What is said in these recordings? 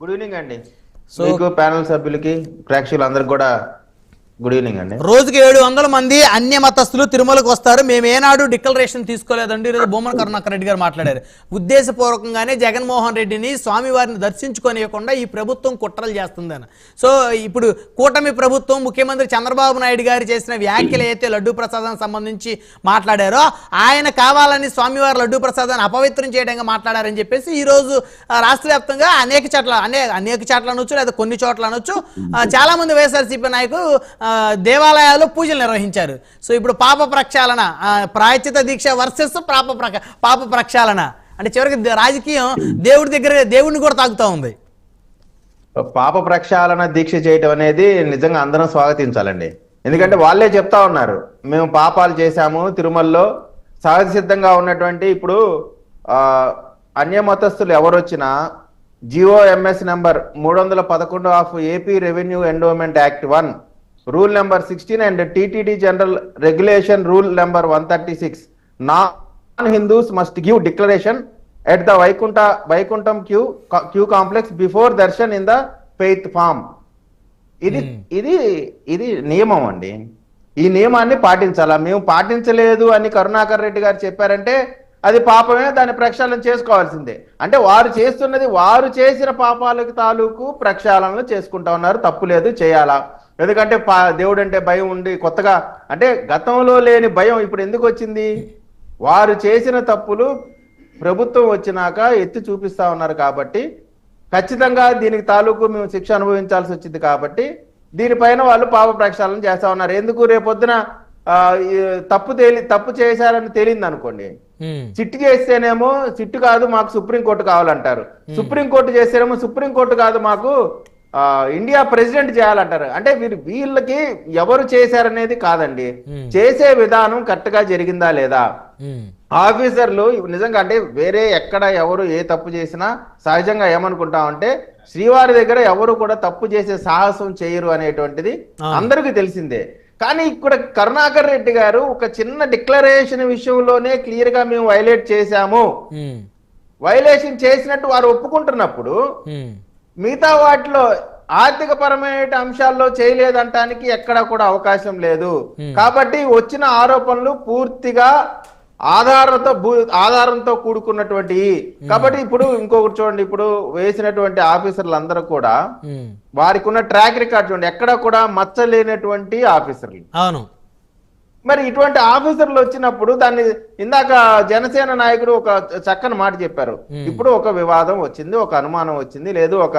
Good evening అండి. మీకు panel సభ్యులకి ప్రేక్షకులందరికి కూడా గుడ్ ఈవినింగ్ అండి రోజుకి ఏడు వందల మంది అన్య మతస్థులు తిరుమలకు వస్తారు. మేము ఏనాడు డిక్లరేషన్ తీసుకోలేదండి. ఈరోజు బొమ్మన కరుణాకర్ రెడ్డి గారు మాట్లాడారు. ఉద్దేశపూర్వకంగానే జగన్మోహన్ రెడ్డిని స్వామివారిని దర్శించుకోనియకుండా ఈ ప్రభుత్వం కుట్రలు చేస్తుందని. సో ఇప్పుడు కూటమి ప్రభుత్వం ముఖ్యమంత్రి చంద్రబాబు నాయుడు గారు చేసిన వ్యాఖ్యలు అయితే లడ్డూ ప్రసాదానికి సంబంధించి మాట్లాడారో ఆయన కావాలని స్వామివారి లడ్డూ ప్రసాదాన్ని అపవిత్రం చేయడంగా మాట్లాడారని చెప్పేసి ఈ రోజు రాష్ట్ర వ్యాప్తంగా అనేక చోట్ల అనే అనేక చోట్ల అనొచ్చు లేదా కొన్ని చోట్ల అనొచ్చు చాలామంది చాలా మంది వైఎస్ఆర్సీపీ నాయకులు దేవాలయాల్లో పూజలు నిర్వహించారు. సో ఇప్పుడు పాప ప్రక్షాళన ప్రాయచిత ప్రాయశ్చిత దీక్ష వర్సెస్ పాప ప్రక పాప ప్రక్షాళన. అంటే చివరికి రాజకీయం దేవుడి దగ్గర దేవుడిని కూడా తాగుతూ ఉంది. పాప ప్రక్షాళన దీక్ష చేయటం అనేది నిజంగా అందరం స్వాగతించాలండి. ఎందుకంటే వాళ్ళే చెప్తా ఉన్నారు. మేము పాపాలు చేశాము తిరుమలలో సహజ సిద్ధంగా ఉన్నటువంటి ఇప్పుడు అన్య మతస్థులు ఎవరు వచ్చినా జియో ఎంఎస్ నెంబర్ మూడు వందల పదకొండు of AP revenue endowment act one rule number sixteen and TTD general regulation rule number one thirty six. Non Hindus must give declaration at the Vaikuntha Vaikuntham queue queue complex before darshan in the faith form. ఇది ఇది ఇది నియమం అండి. ఈ నియమాన్ని పాటించాలా? మేము పాటించలేదు అని కరుణాకర్ రెడ్డి గారు చెప్పారంటే అది పాపమే దాన్ని ప్రక్షాళన చేసుకోవాల్సిందే. అంటే వారు చేస్తున్నది వారు చేసిన పాపాలకు తాలూకు ప్రక్షాళనలు చేసుకుంటా ఉన్నారు. తప్పు లేదు చేయాలా? ఎందుకంటే పా దేవుడు అంటే భయం ఉండి కొత్తగా అంటే గతంలో లేని భయం ఇప్పుడు ఎందుకు వచ్చింది? వారు చేసిన తప్పులు ప్రభుత్వం వచ్చినాక ఎత్తి చూపిస్తా ఉన్నారు కాబట్టి ఖచ్చితంగా దీనికి తాలూకు మేము శిక్ష అనుభవించాల్సి వచ్చింది కాబట్టి దీనిపైన వాళ్ళు పాప ప్రక్షాళన చేస్తా ఉన్నారు. ఎందుకు రేపొద్దున తప్పు తేలి తప్పు చేశారని తేలింది అనుకోండి చిట్టు చేస్తేనేమో చిట్టు కాదు మాకు సుప్రీంకోర్టు కావాలంటారు. సుప్రీంకోర్టు చేస్తేనేమో సుప్రీంకోర్టు కాదు మాకు ఇండియా ప్రెసిడెంట్ చేయాలంటారు. అంటే వీరు వీళ్ళకి ఎవరు చేశారనేది కాదండి. చేసే విధానం కరెక్ట్గా జరిగిందా లేదా? ఆఫీసర్లు నిజంగా అంటే వేరే ఎక్కడ ఎవరు ఏ తప్పు చేసినా సహజంగా ఏమనుకుంటామంటే శ్రీవారి దగ్గర ఎవరు కూడా తప్పు చేసే సాహసం చేయరు అనేటువంటిది. అందరికీ తెలిసిందే. కానీ ఇక్కడ కరుణాకర్ రెడ్డి గారు ఒక చిన్న డిక్లరేషన్ విషయంలోనే క్లియర్గా మేము వైలేట్ చేశాము. వైలేషన్ చేసినట్టు వారు ఒప్పుకుంటున్నప్పుడు మిగతా వాటిలో ఆర్థిక పరమైన అంశాల్లో చేయలేదంటానికి ఎక్కడ కూడా అవకాశం లేదు. కాబట్టి వచ్చిన ఆరోపణలు పూర్తిగా ఆధారంతో భూ ఆధారంతో కూడుకున్నటువంటి కాబట్టి ఇప్పుడు ఇంకొకటి చూడండి ఇప్పుడు వేసినటువంటి ఆఫీసర్లు అందరూ కూడా వారికి ఉన్న ట్రాక్ రికార్డ్ చూడండి ఎక్కడ కూడా మచ్చలేనటువంటి ఆఫీసర్లు. అవును. మరి ఇటువంటి ఆఫీసర్లు వచ్చినప్పుడు దాన్ని ఇందాక జనసేన నాయకుడు ఒక చక్కని మాట చెప్పారు. ఇప్పుడు ఒక వివాదం వచ్చింది ఒక అనుమానం వచ్చింది లేదు ఒక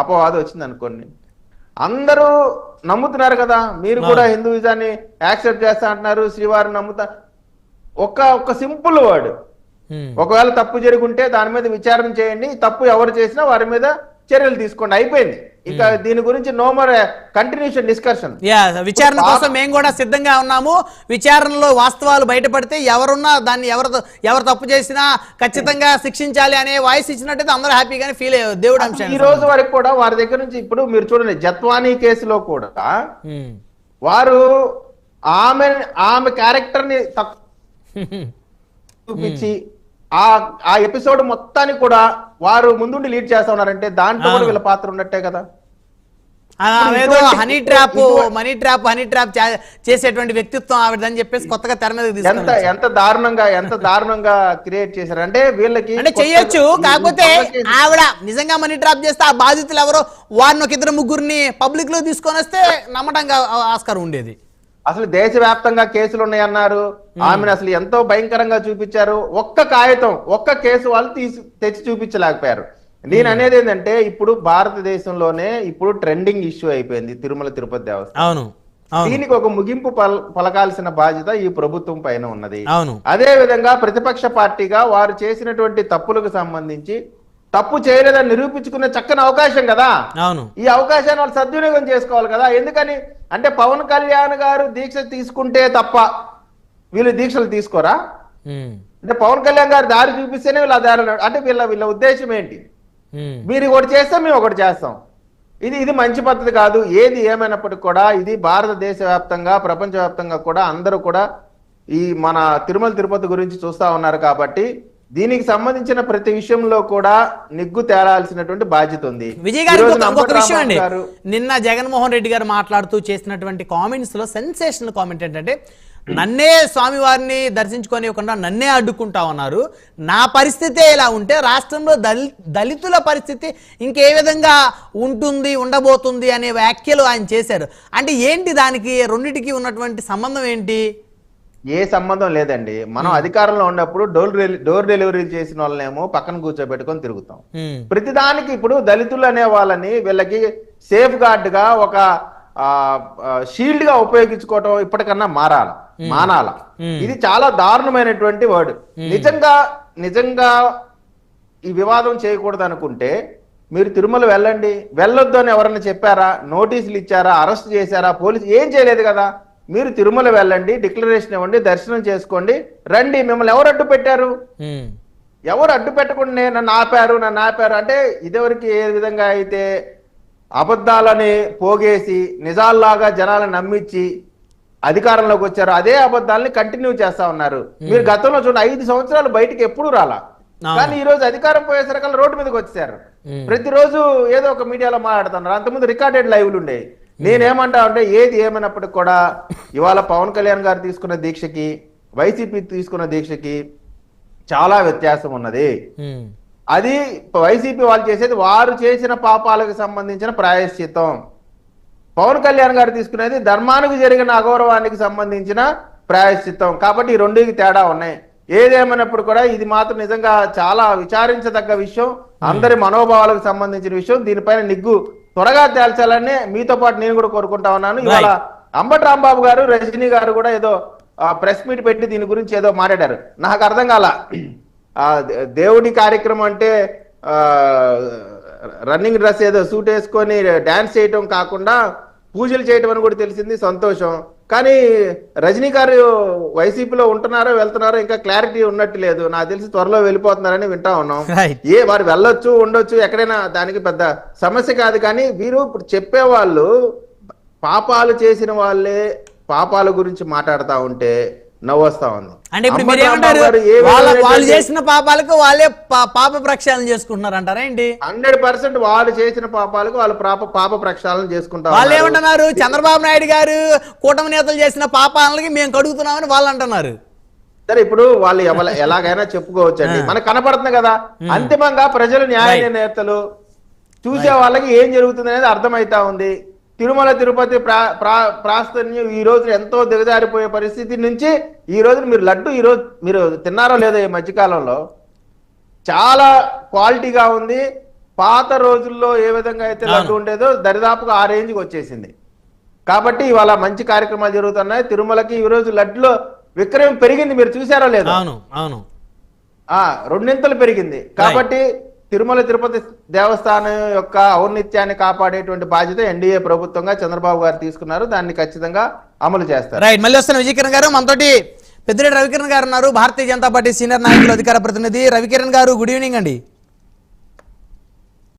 అపవాదం వచ్చింది అనుకోండి. అందరూ నమ్ముతున్నారు కదా మీరు కూడా హిందూయిజాన్ని యాక్సెప్ట్ చేస్తా అంటున్నారు శ్రీవారిని నమ్ముతా ఒక ఒక సింపుల్ వర్డ్. ఒకవేళ తప్పు జరుగుంటే దాని మీద విచారణ చేయండి తప్పు ఎవరు చేసినా వారి మీద చర్యలు తీసుకోండి అయిపోయింది. ఇక దీని గురించి నో మోర్ కంటిన్యూషన్ డిస్కషన్ యా విచారణ కోసం మేము కూడా సిద్ధంగా ఉన్నాము. విచారణలో వాస్తవాలు బయటపడితే ఎవరున్నా దాన్ని ఎవరు ఎవరు తప్పు చేసినా ఖచ్చితంగా శిక్షించాలి అనే వాయిస్ ఇచ్చినట్టయితే అందరూ హ్యాపీగానే ఫీల్ అయ్యారు. దేవుడు ఈ అంశాన్ని రోజు వరకు కూడా వారి దగ్గర నుంచి ఇప్పుడు మీరు చూడండి జత్వానీ కేసులో కూడా ఉమ్. వారు ఆమె ఆమె క్యారెక్టర్ని తక్కువ చూపించి ఆ ఆ ఎపిసోడ్ మొత్తాన్ని కూడా వారు ముందుండి లీడ్ చేస్తా ఉన్నారంటే దాంట్లో కూడా వీళ్ళ పాత్ర ఉన్నట్టే కదా? Honey trap money trap honey trap చేసేటువంటి వ్యక్తిత్వం ఆవిడదని చెప్పేసి కొత్తగా తెర మీద ఎంత ఎంత దారుణంగా ఎంత దారుణంగా క్రియేట్ చేశారు. అంటే వీళ్ళకి అంటే చెయ్యొచ్చు కాకపోతే ఆవిడ నిజంగా మనీ ట్రాప్ చేస్తే ఆ బాధితులు ఎవరో వారిని ఒక ఇద్దరు ముగ్గురిని పబ్లిక్లో తీసుకొని వస్తే నమ్మడంగా ఆస్కారం ఉండేది. అసలు దేశవ్యాప్తంగా కేసులు ఉన్నాయన్నారు. ఆమెను అసలు ఎంతో భయంకరంగా చూపించారు. ఒక్క కాగితం ఒక్క కేసు వాళ్ళు తీసి తెచ్చి చూపించలేకపోయారు. నేను అనేది ఏంటంటే ఇప్పుడు భారతదేశంలోనే ఇప్పుడు ట్రెండింగ్ ఇష్యూ అయిపోయింది తిరుమల తిరుపతి దేవస్థానం. అవును దీనికి ఒక ముగింపు పల పలకాల్సిన బాధ్యత ఈ ప్రభుత్వం పైన ఉన్నది. అవును. అదే విధంగా ప్రతిపక్ష పార్టీగా వారు చేసినటువంటి తప్పులకు సంబంధించి తప్పు చేయలేదని నిరూపించుకునే చక్కని అవకాశం కదా. ఈ అవకాశాన్ని వాళ్ళు సద్వినియోగం చేసుకోవాలి కదా. ఎందుకని? అంటే పవన్ కళ్యాణ్ గారు దీక్ష తీసుకుంటే తప్ప వీళ్ళు దీక్షలు తీసుకోరా? అంటే పవన్ కళ్యాణ్ గారు దారి చూపిస్తేనే వీళ్ళ ఆ దారి అంటే వీళ్ళ వీళ్ళ ఉద్దేశం ఏంటి? మీరు ఒకటి చేస్తే మేము ఒకటి చేస్తాం. ఇది ఇది మంచి పద్ధతి కాదు. ఏది ఏమైనప్పటికీ కూడా ఇది భారతదేశ వ్యాప్తంగా ప్రపంచ వ్యాప్తంగా కూడా అందరూ కూడా ఈ మన తిరుమల తిరుపతి గురించి చూస్తా ఉన్నారు కాబట్టి దీనికి సంబంధించిన ప్రతి విషయంలో కూడా నిగ్గు తేలాల్సినటువంటి బాధ్యత ఉంది. విజయ్ గారు ఇంకొక- విషయం అండి. నిన్న జగన్మోహన్ రెడ్డి గారు మాట్లాడుతూ చేసినటువంటి కామెంట్స్లో సెన్సేషనల్ కామెంట్ ఏంటంటే నన్నే స్వామివారిని దర్శించుకోనివ్వకుండా నన్నే అడ్డుకుంటా ఉన్నారు. నా పరిస్థితే ఇలా ఉంటే రాష్ట్రంలో దళి దళితుల పరిస్థితి ఇంకే విధంగా ఉంటుంది ఉండబోతుంది అనే వ్యాఖ్యలు ఆయన చేశారు. అంటే ఏంటి దానికి రెండిటికి ఉన్నటువంటి సంబంధం ఏంటి? ఏ సంబంధం లేదండి. మనం అధికారంలో ఉన్నప్పుడు డోర్ డోర్ డెలివరీ చేసిన వాళ్ళనేమో పక్కన కూర్చోబెట్టుకొని తిరుగుతాం. ప్రతిదానికి ఇప్పుడు దళితులు అనే వాళ్ళని వీళ్ళకి సేఫ్ గార్డ్గా ఒక షీల్డ్గా ఉపయోగించుకోవటం ఇప్పటికన్నా మారాల మానాల. ఇది చాలా దారుణమైనటువంటి వర్డ్. నిజంగా నిజంగా ఈ వివాదం చేయకూడదు అనుకుంటే మీరు తిరుమల వెళ్ళండి. వెళ్ళొద్దు అని ఎవరన్నా చెప్పారా? నోటీసులు ఇచ్చారా? అరెస్ట్ చేశారా? పోలీసు ఏం చేయలేదు కదా? మీరు తిరుమల వెళ్ళండి డిక్లరేషన్ ఇవ్వండి దర్శనం చేసుకోండి రండి. మిమ్మల్ని ఎవరు అడ్డు పెట్టారు? ఎవరు అడ్డు పెట్టకుండా నన్ను ఆపారు నన్ను ఆపారు? అంటే ఇదివరకు ఏ విధంగా అయితే అబద్ధాలని పోగేసి నిజాల్లాగా జనాలను నమ్మించి అధికారంలోకి వచ్చారు అదే అబద్ధాలని కంటిన్యూ చేస్తా ఉన్నారు. మీరు గతంలో చూడండి ఐదు సంవత్సరాలు బయటికి ఎప్పుడు రాలా. కానీ ఈ రోజు అధికారం పోయేసరికల్లా రోడ్డు మీదకి వచ్చారు ఉమ్. ప్రతిరోజు ఏదో ఒక మీడియాలో మాట్లాడుతున్నారు. అంతకుముందు రికార్డెడ్ లైవ్లు ఉండేవి. నేనేమంటా అంటే ఏది ఏమైనప్పటికి కూడా ఇవాళ పవన్ కళ్యాణ్ గారు తీసుకున్న దీక్షకి వైసీపీ తీసుకున్న దీక్షకి చాలా వ్యత్యాసం ఉన్నది. అది వైసీపీ వాళ్ళు చేసేది వారు చేసిన పాపాలకు సంబంధించిన ప్రాయశ్చిత్తం. పవన్ కళ్యాణ్ గారు తీసుకునేది ధర్మానికి జరిగిన అగౌరవానికి సంబంధించిన ప్రాయశ్చిత్తం. కాబట్టి ఈ రెండుకి తేడా ఉన్నాయి. ఏదేమైనప్పుడు కూడా ఇది మాత్రం నిజంగా చాలా విచారించదగ్గ విషయం. అందరి మనోభావాలకు సంబంధించిన విషయం. దీనిపైన నిగ్గు త్వరగా తేల్చాలని మీతో పాటు నేను కూడా కోరుకుంటా ఉన్నాను. ఇవాళ అంబటి రాంబాబు గారు రజనీ గారు కూడా ఏదో ప్రెస్ మీట్ పెట్టి దీని గురించి ఏదో మాట్లాడారు. నాకు అర్థం కాల. దేవుడి కార్యక్రమం అంటే ఆ రన్నింగ్ డ్రెస్ ఏదో సూట్ వేసుకొని డాన్స్ చేయటం కాకుండా పూజలు చేయటం అని కూడా తెలిసింది. సంతోషం. కానీ రజనీ గారు వైసీపీలో ఉంటున్నారో వెళ్తున్నారో ఇంకా క్లారిటీ ఉన్నట్టు లేదు. నాకు తెలిసి త్వరలో వెళ్ళిపోతున్నారని వింటా ఉన్నాం. ఏ వారు వెళ్ళొచ్చు ఉండొచ్చు ఎక్కడైనా దానికి పెద్ద సమస్య కాదు. కానీ వీరు ఇప్పుడు చెప్పేవాళ్ళు పాపాలు చేసిన వాళ్ళే పాపాల గురించి మాట్లాడుతా ఉంటే నవ్వు వస్తా ఉంది. అంటే ఇప్పుడు మీరు ఏమంటారు వాళ్ళ చేసిన పాపాలకు వాళ్ళే పాప ప్రక్షాళన చేసుకుంటున్నారు అంటారా ఏంటి? హండ్రెడ్ పర్సెంట్ వాళ్ళు చేసిన పాపాలకు వాళ్ళు పాప పాప ప్రక్షాళన చేసుకుంటా వాళ్ళు. ఏమంటున్నారు? చంద్రబాబు నాయుడు గారు కూటమి నేతలు చేసిన పాపాలకి మేము కడుగుతున్నామని వాళ్ళు అంటున్నారు. సరే ఇప్పుడు వాళ్ళు ఎలాగైనా చెప్పుకోవచ్చండి. మనకు కనపడుతుంది కదా? అంతిమంగా ప్రజలు న్యాయ. నిర్ణేతలు చూసే వాళ్ళకి ఏం జరుగుతుంది అనేది అర్థమైతా ఉంది. తిరుమల తిరుపతి ప్రా ప్రా- ప్రాస్తన్యం ఈ రోజు ఎంతో దిగజారిపోయే పరిస్థితి నుంచి ఈ రోజు మీరు లడ్డు ఈ రోజు మీరు తిన్నారో లేదో ఈ మధ్యకాలంలో చాలా క్వాలిటీగా ఉంది. పాత రోజుల్లో ఏ విధంగా అయితే. లడ్డు ఉండేదో దరిదాపుగా ఆ రేంజ్కి వచ్చేసింది. కాబట్టి ఇవాళ మంచి కార్యక్రమాలు జరుగుతున్నాయి. తిరుమలకి ఈ రోజు లడ్డులో విక్రయం పెరిగింది. మీరు చూసారో లేదో? అవును రెండింతలు పెరిగింది. కాబట్టి తిరుమల తిరుపతి దేవస్థానం యొక్క ఔన్నత్యాన్ని కాపాడేటువంటి బాధ్యత ఎన్డీఏ ప్రభుత్వంగా చంద్రబాబు గారు తీసుకున్నారు. దాన్ని ఖచ్చితంగా అమలు చేస్తారు. రైట్ మళ్ళీ వస్తున్న విజయకిరణ్ గారు మనతోటి పెద్దిరెడ్డి రవికిరణ్ గారు ఉన్నారు. భారతీయ జనతా పార్టీ సీనియర్ నాయకులు అధికార ప్రతినిధి రవికిరణ్ గారు గుడ్ ఈవినింగ్ అండి.